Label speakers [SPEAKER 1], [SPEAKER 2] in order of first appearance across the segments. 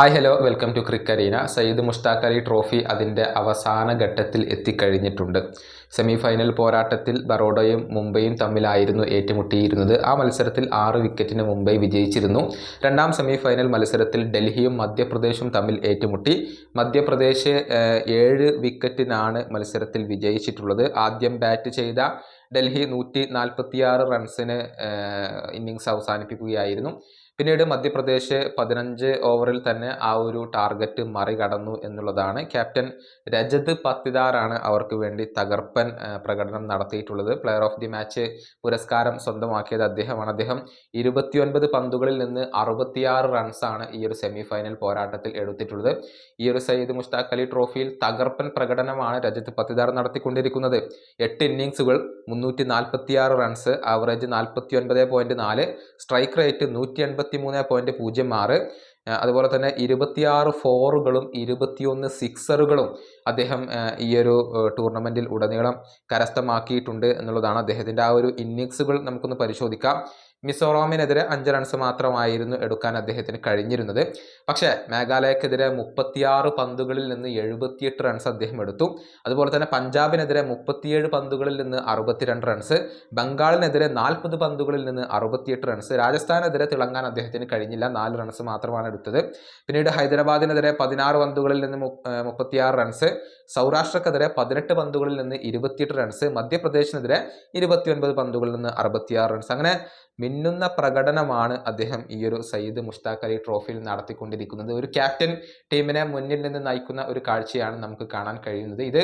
[SPEAKER 1] Hi hello. Welcome to ക്രിക്കരീന Syed Mushtaq Ali trophy അതിന്റെ അവസാന ഘട്ടത്തിൽ എത്തിക്കഴിഞ്ഞിട്ടുണ്ട്. സെമി ഫൈനൽ പോരാട്ടത്തിൽ ബറോഡയും മുംബൈയും തമ്മിലായിരുന്നു ഏറ്റുമുട്ടിയിരുന്നത്. ആ മത്സരത്തിൽ ആറ് വിക്കറ്റിന് മുംബൈ വിജയിച്ചിരുന്നു. രണ്ടാം സെമി ഫൈനൽ മത്സരത്തിൽ ഡൽഹിയും മധ്യപ്രദേശും തമ്മിൽ ഏറ്റുമുട്ടി. മധ്യപ്രദേശ് ഏഴ് വിക്കറ്റിനാണ് മത്സരത്തിൽ വിജയിച്ചിട്ടുള്ളത്. ആദ്യം ബാറ്റ് ചെയ്ത ഡൽഹി നൂറ്റി നാൽപ്പത്തിയാറ് റൺസിന് ഇന്നിങ്സ് അവസാനിപ്പിക്കുകയായിരുന്നു. പിന്നീട് മധ്യപ്രദേശ് പതിനഞ്ച് ഓവറിൽ തന്നെ ആ ഒരു ടാർഗറ്റ് മറികടന്നു എന്നുള്ളതാണ്. ക്യാപ്റ്റൻ രജത് പത്തിദാറാണ് അവർക്ക് വേണ്ടി തകർപ്പൻ പ്രകടനം നടത്തിയിട്ടുള്ളത്. പ്ലെയർ ഓഫ് ദി മാച്ച് പുരസ്കാരം സ്വന്തമാക്കിയത് അദ്ദേഹമാണ്. അദ്ദേഹം ഇരുപത്തിയൊൻപത് പന്തുകളിൽ നിന്ന് അറുപത്തിയാറ് റൺസാണ് ഈ ഒരു സെമി ഫൈനൽ പോരാട്ടത്തിൽ എടുത്തിട്ടുള്ളത്. ഈ ഒരു സയ്യിദ് മുഷ്താഖ് അലി ട്രോഫിയിൽ തകർപ്പൻ പ്രകടനമാണ് രജത് പത്തിദാർ നടത്തിക്കൊണ്ടിരിക്കുന്നത്. എട്ട് ഇന്നിങ്സുകൾ മുന്നൂറ്റി നാൽപ്പത്തിയാറ് റൺസ് ആവറേജ് നാൽപ്പത്തി ഒൻപത് പോയിന്റ് നാല് സ്ട്രൈക്ക് റേറ്റ് നൂറ്റി എൺപത്തി മൂന്ന് പോയിന്റ് പൂജ്യം ആറ് അതുപോലെ തന്നെ ഇരുപത്തിയാറ് ഫോറുകളും ഇരുപത്തിയൊന്ന് സിക്സറുകളും അദ്ദേഹം ഈ ഒരു ടൂർണമെന്റിൽ ഉടനീളം കരസ്ഥമാക്കിയിട്ടുണ്ട് എന്നുള്ളതാണ് അദ്ദേഹത്തിന്റെ ആ ഒരു ഇന്നിങ്സുകൾ നമുക്കൊന്ന് പരിശോധിക്കാം. മിസോറാമിനെതിരെ അഞ്ച് റൺസ് മാത്രമായിരുന്നു എടുക്കാൻ അദ്ദേഹത്തിന് കഴിഞ്ഞിരുന്നത്. പക്ഷേ മേഘാലയക്കെതിരെ മുപ്പത്തിയാറ് പന്തുകളിൽ നിന്ന് എഴുപത്തിയെട്ട് റൺസ് അദ്ദേഹം എടുത്തു. അതുപോലെ തന്നെ പഞ്ചാബിനെതിരെ മുപ്പത്തിയേഴ് പന്തുകളിൽ നിന്ന് അറുപത്തിരണ്ട് റൺസ് ബംഗാളിനെതിരെ നാൽപ്പത് പന്തുകളിൽ നിന്ന് അറുപത്തിയെട്ട് റൺസ് രാജസ്ഥാനെതിരെ തിളങ്ങാൻ അദ്ദേഹത്തിന് കഴിഞ്ഞില്ല. നാല് റൺസ് മാത്രമാണ് എടുത്തത്. പിന്നീട് ഹൈദരാബാദിനെതിരെ പതിനാറ് പന്തുകളിൽ നിന്ന് മുപ്പത്തിയാറ് റൺസ് സൗരാഷ്ട്രക്കെതിരെ പതിനെട്ട് പന്തുകളിൽ നിന്ന് ഇരുപത്തിയെട്ട് റൺസ് മധ്യപ്രദേശിനെതിരെ ഇരുപത്തിയൊൻപത് പന്തുകളിൽ നിന്ന് അറുപത്തിയാറ് റൺസ് അങ്ങനെ മിന്നുന്ന പ്രകടനമാണ് അദ്ദേഹം ഈ ഒരു സയ്യിദ് മുഷ്താഖ് അലി ട്രോഫിയിൽ നടത്തിക്കൊണ്ടിരിക്കുന്നത്. ഒരു ക്യാപ്റ്റൻ ടീമിനെ മുന്നിൽ നിന്ന് നയിക്കുന്ന ഒരു കാഴ്ചയാണ് നമുക്ക് കാണാൻ കഴിയുന്നത്. ഇത്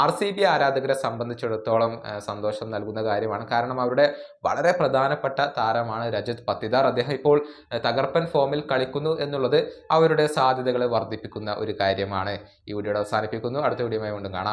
[SPEAKER 1] ആർ സി ബി ആരാധകരെ സംബന്ധിച്ചിടത്തോളം സന്തോഷം നൽകുന്ന കാര്യമാണ്. കാരണം അവരുടെ വളരെ പ്രധാനപ്പെട്ട താരമാണ് രജത് പത്തിദാർ. അദ്ദേഹം ഇപ്പോൾ തകർപ്പൻ ഫോമിൽ കളിക്കുന്നു എന്നുള്ളത് അവരുടെ സാധ്യതകളെ വർദ്ധിപ്പിക്കുന്ന ഒരു കാര്യമാണ്. ഈ വീഡിയോയുടെ അവസാനിപ്പിക്കുന്നു. അടുത്ത വീഡിയോയുമായി വീണ്ടും കാണാം.